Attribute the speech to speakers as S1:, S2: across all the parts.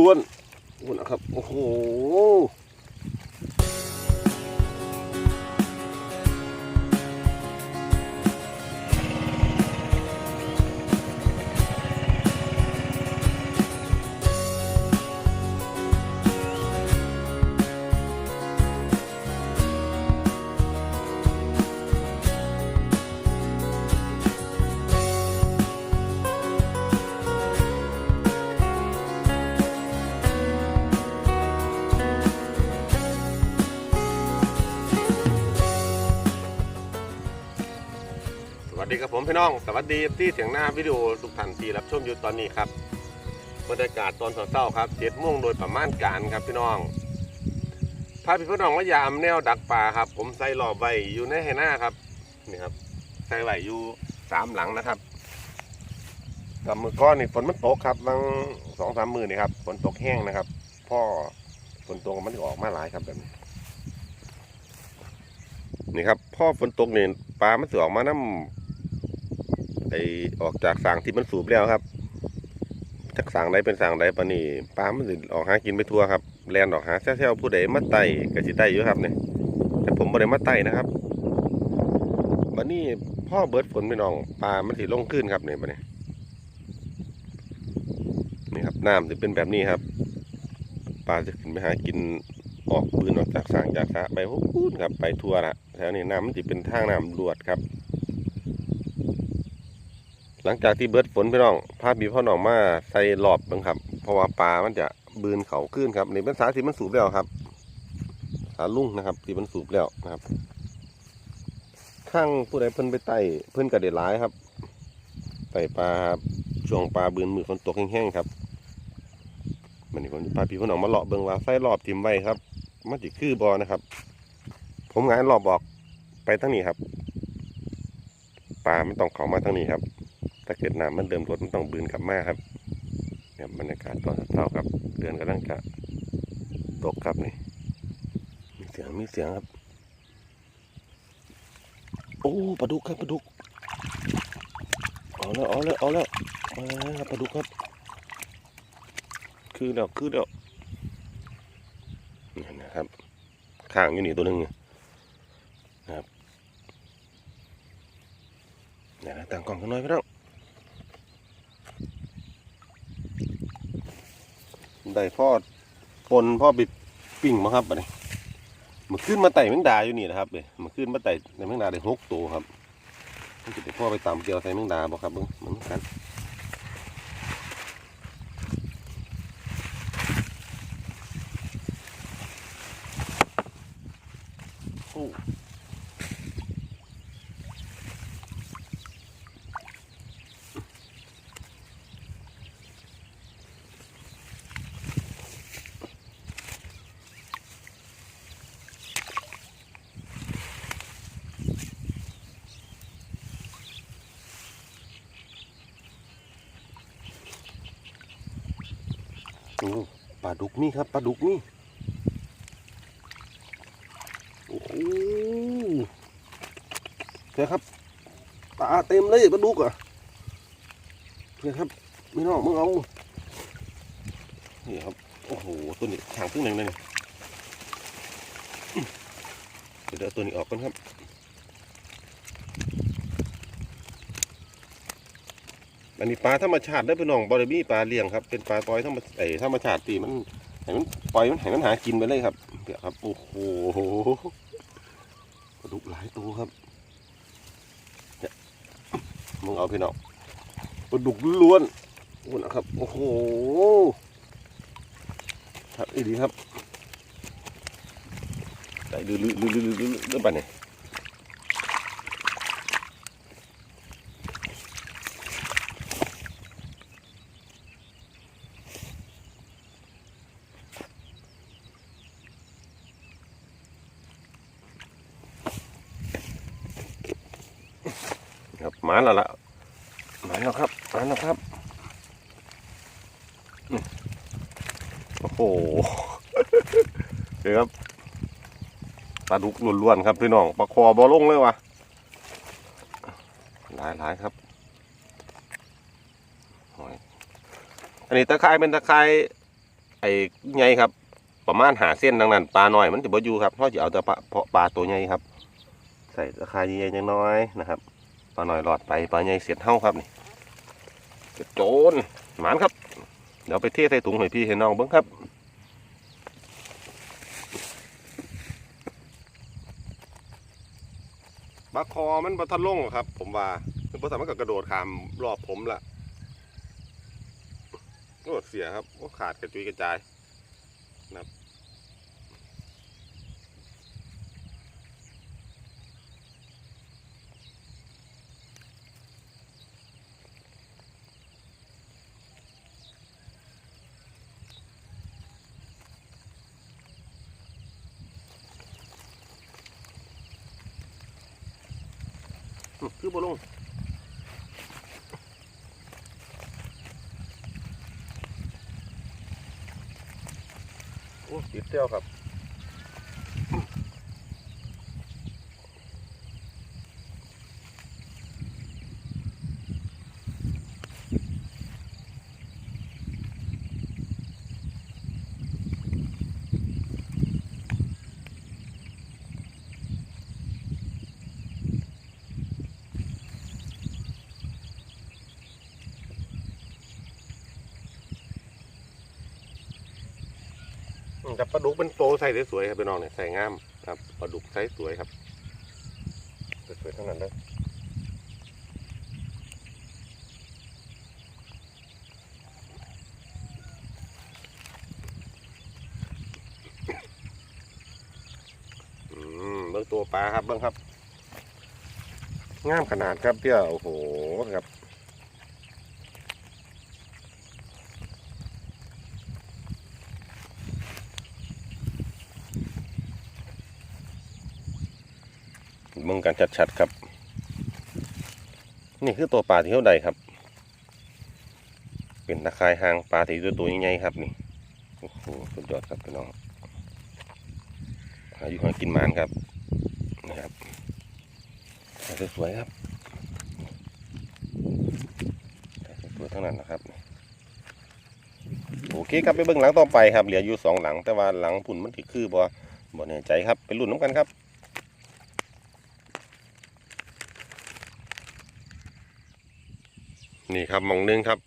S1: ล้วนๆนะครับ โอ้โห พี่น้อง สวัสดีที่เสียงหน้าวิดีโอทุกท่านที่รับชมอยู่ตอนนี้ครับบรรยากาศตอนเช้าครับเจ็ดโมงโดยประมาณการครับพี่น้องพาพี่พี่น้องมายามแนวดักป่าครับ ผมใส่หลอบอยู่ในไหหน้าครับนี่ครับใส่ไว้อยู่สามหลังนะครับกับมือก้อนนี่ฝนมันตกครับบางสองสามมือนี่ครับฝนตกแห้งนะครับพ่อฝนตกมันจะออกมาหลายครับแบบนี้นี่ครับพ่อฝนตกเนี่ยปลามันสือออกมาน้ำ ไอออกจากสางที่มันสูบแล้วครับจากสางใดเป็นสางใดปะนี่ปลามันสิออกหากินไปทั่วครับแลนออกหาแซ่ๆผู้ใดมาไต่ก็สิไต่อยู่ครับเนี่ยแต่ผมบ่ได้มาไต่นะครับบัดนี้พ่อเบิร์ดฝนพี่น้องปลามันสิลงขึ้นครับเนี่ยบัดนี้นี่ครับน้ำจะเป็นแบบนี้ครับปลาจะขึ้นไปหากินออกปืนออกจากสางจากสะไปพูนครับไปทั่วละแถวนี้น้ำมันจะเป็นทางน้ำรวดครับ หลังจากที่เบิดฝนพี่น้องพาบีพ่อน้องมาใส่หลอบบังครับ เพราะว่าปลามันจะบืนเขาขึ้นครับนี่เป็นสาที่มันสูบแล้วครับ สาลุ่งนะครับที่มันสูบแล้วนะครับ ข้างผู้ใดเพิ่นไปไต่เพิ่นกระเด็ดหลายครับไต่ปลาช่วงปลาบืนมือฝนตกแห้งๆครับมันนี่ผมจะพาพี่พ่อน้องมาเลาะเบิงว่าไส้รอบทิมไว้ครับมันจิคือบอนะครับ ผมงานรอบบอกไปทั้งนี้ครับปลาไมันต้องเข้ามาทั้งนี้ครับ ถ้าเกิดน้ำมันเดิมรถมันต้องบืนกลับมาครับเนี่ยบรรยากาศตอนเช้าครับ เดือนกำลังจะตกครับนี่ มีเสียงมีเสียงครับ โอ้ปลาดุกครับปลาดุกเอาแล้วเอาแล้วเอาแล้วมาแล้วครับปลาดุกครับ คือแล้วคือแล้วนี่นะครับข้างอยู่นี่ตัวหนึงนะครับเนี่ยนะต่างกล่องกันหน่อยพี่น้อง ได้พ่อปนพ่อบิดปิ้งมาครับอันนี้มันขึ้นมาไต่แมงดาอยู่นี่นะครับเลยมันขึ้นมาไต่ในแมงดาได้หกตัวครับมันจะได้พ่อไปตามเกลียวใส่แมงดาบ่ครับเบิ้งเหมือนกัน โอ้ปลาดุกนี่ครับปลาดุกนี่โอ้โหเนี่ยครับปลาเต็มเลยปลาดุกอะเนี่ยครับไม่นองมึงเอานี่ครับโอ้โหตัวนี้ห่างครึ่งหนึ่งเลยเนี่ยเดี๋ยวตัวนี้ออกก่อนครับ อันนี้ปลาธรรมชาติได้พี่น้องบริบี้ปลาเลี้ยงครับเป็นปลาปล่อยธรรมไอธรรมชาติตีมันให้มันปล่อยมันให้มันหากินไปเลยครับเดี๋ยวครับโอ้โหปลาดุกหลายตัวครับเนี่ยมึงเอาพี่น้องปลาดุกล้วนๆโอ้นะครับโอ้โหครับอีดีครับได้ลือลือลือลือลือลือไปเนี่ย มาแล้วล่ะมาแล้วครับมาแล้วครับโอ้โหเดี๋ยวครับปลาดุกล้วนๆครับพี่น้องปลาคอบอลงเลยวะหลายๆครับอันนี้ตะไคร้เป็นตะไคร้ไอ้ใหญ่ครับ ประมาณหาเส้นดังนั้นปลาหน่อยมันจะบ่อยู่ครับเพราะจะเอาแต่ปลาเพาะปลาตัวใหญ่ครับ ใส่ราคาใหญ่ๆน้อยนะครับ ปลาหน่อยหลอดไปปลาใหญ่เสียดเท่าครับนี่เสียดโจนหมานครับ เดี๋ยวไปเทใส่ถุงให้พี่ให้น้องเบิ้งครับบาคอมันบะทันลงครับ ผมว่าคือภาษามันก็กระโดดขามรอบผมละโอ้เสียครับโอ้ขาดกระจุยกระจายนะครับ คือบอลงโอ้ติดเตี้ยวครับ อืมครับปลาดุกเป็นโตใส่ได้สวยครับพี่น้องเนี่ยใส่งามครับปลาดุกใส่สวยครับสวยๆทั้งนั้นเลยอืมเบื้องตัวปลาครับเบื้องครับ งามขนาดครับเที่ยโอ้โหครับ เมือง กันชัดๆครับ นี่คือตัวปลาที่เท่าใดครับ เป็นตะไคร่หางปลาที่ตัวตัวใหญ่ๆครับนี่โอ้โหสุดยอดครับพี่น้องหาอยู่หากินหมานครับนะครับสวยๆครับสวยๆทั้งนั้นนะครับโอเคครับไปเบื้องหลังต่อไปครับเหลืออยู่สองหลังแต่ว่าหลังผุ่นมันถือคือบ่บ่แน่ใจครับไปลุ้นน้ำกันครับ นี่ครับมองหนึงครับ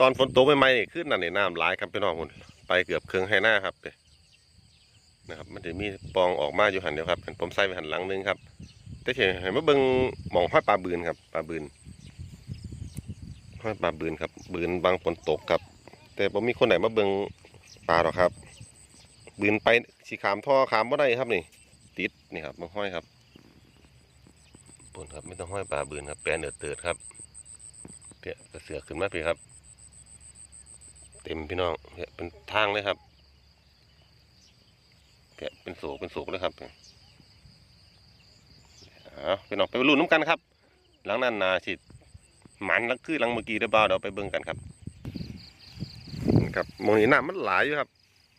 S1: ตอนฝนตกใหม่ๆนี่ขึ้นนั่นนี่น้ำหลายครับพี่น้องคุณไปเกือบเครื่องให้หน้าครับนะครับ มันจะมีปองออกมาอยู่หันเดียวครับเป็นผมใส่ไปหันหลังหนึงครับแต่เฉยให้มาเบิ่งมองห้อยปลาบืนครับปลาบืนห้อยปลาบืนครับ บืนบางฝนตกครับ แต่ผมมีคนไหนมาเบิ่งปลาหรอกครับ บืนไปสีขามท่อขามบ่ได้ครับนี่ติดนี่ครับมาห้อยครับปนครับไม่ต้องห้อยปลาบืนครับแปลนเดือดเตือดครับ เปียกระเสือกขึ้นมาพี่ครับ เต็มพี่น้องเนี่ยเป็นทางเลยครับเปียเป็นโศกเป็นโศกเลยครับเอาพี่น้องไปรุ่นน้ำกันครับ หลังนั้นนาสิหมันล้วคือหลังเมื่อกี้ได้บ่าวเดี๋ยวไปเบิ่งกันครับครับมองนี้น้ำมันหลายอยู่ครับ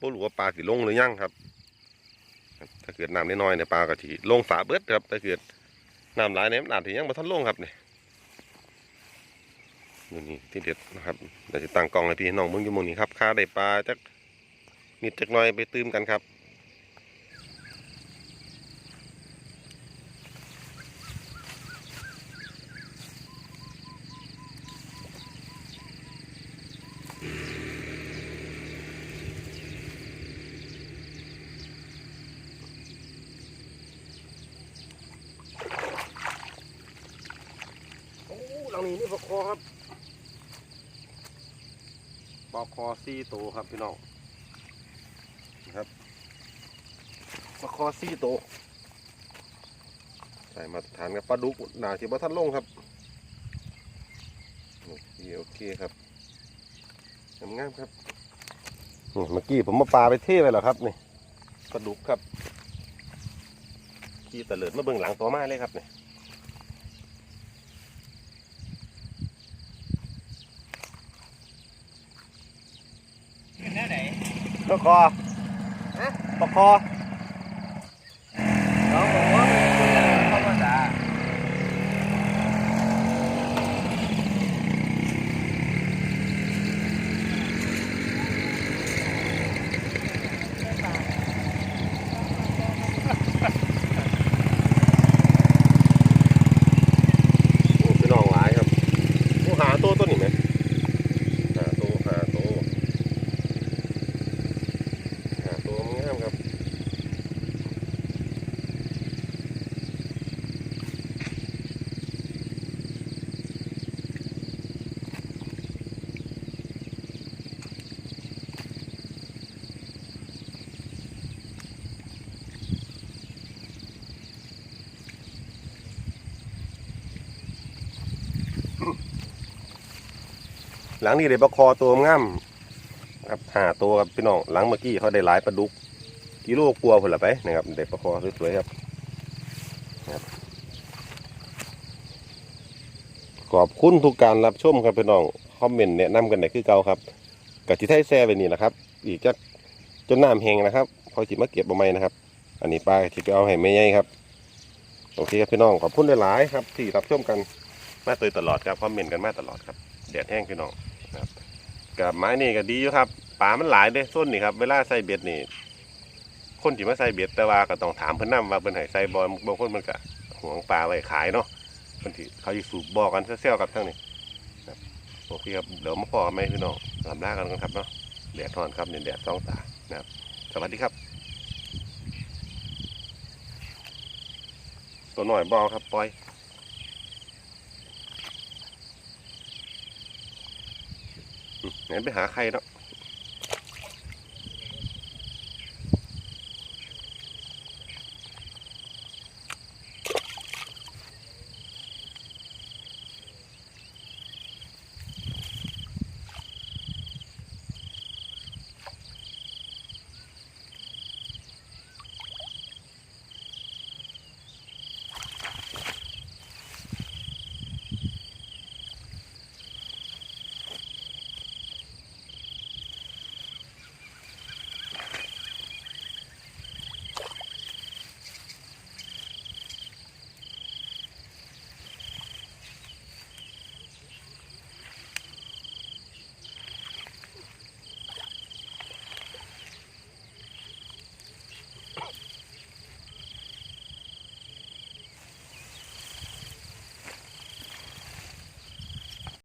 S1: บ่รู้ว่าปลาสิลงหรือยังครับ ถ้าเกิดน้ำน้อยๆเนี่ยปลาก็สิลงสาเบิดครับถ้าเกิดน้ำหลายเนี่ยมันอาจจะยังบ่ทันลงครับเนี่ย นี่นี่ที่เด็ดนะครับเดี๋ยวจะตั้งกล้องให้พี่น้องเบิ่งอยู่หมองนี้ครับค่าได้ปลาจักนิดจักน้อยไปตื้มกันครับโอ้หลังนี้มีปลาคอครับ ปลาคอซี่โตวครับพี่น้องนะครับปลาคอซี่โตวใส่มาตรฐานกับปลาดุกหนาที่บ่ทันลงครับโอเคโอเคครับงามๆครับนี่เมื่อกี้ผมมาปลาไปเท่ไปแล้วครับนี่ปลาดุกครับขี่ตะเลิดมาเบิ่งหลังตัวมาเลยครับนี่
S2: ขึ้นแน่ไหน
S1: ปลาคอปลาคอ
S2: น้องบอกว่ามันเป็นธรรมดา
S1: หลังนี้ได้ปลาคอตัวงามครับหาตัวครับพี่น้องหลังเมื่อกี้เขาได้หลายปลาดุกกิโลกลัวาผลละไปนะครับได้ปลาคอสวยๆครับขอบคุณทุกการรับชมครับพี่น้องคอมเมนต์แนะนำกันได้คือเก่าครับกับที่ไทยแซ่ไปนี่นะครับ อีกจะจนน้ำแห้งนะครับเขาจิมาเก็บเอาไหมนะครับ อันนี้ปลาที่ไปเอาให้แม่ใหญ่ครับโอเคครับพี่น้องขอบคุณหลายๆครับ ที่รับชมกันมาโดยตลอดครับคอมเมนต์กันมาตลอดครับแดดแห้งพี่น้อง ครับกับไม้นี่ก็ดีอยู่ครับปลามันหลายเด้ส้นนี่ครับเวลาใส่เบ็ดนี่คนที่มาใส่เบ็ดแต่ว่าก็ต้องถามเพิ่นนํว่าเพิ่นให้ใส่บ่บางคนมันก็หวงปลาไว้ขายเนาะบางทีเขาสิสูบบ่อกันเซี่ยวๆกับทั้งนี้ครับโอเคครับเดี๋ยวมาพอกันไหมพี่น้องลำลากันกันครับเนาะแดดร้อนครับนี่แดดสองตานะครับ สวัสดีครับ ตัวหน่อยบอครับปล่อยอืม ไหนไปหาใครเนาะ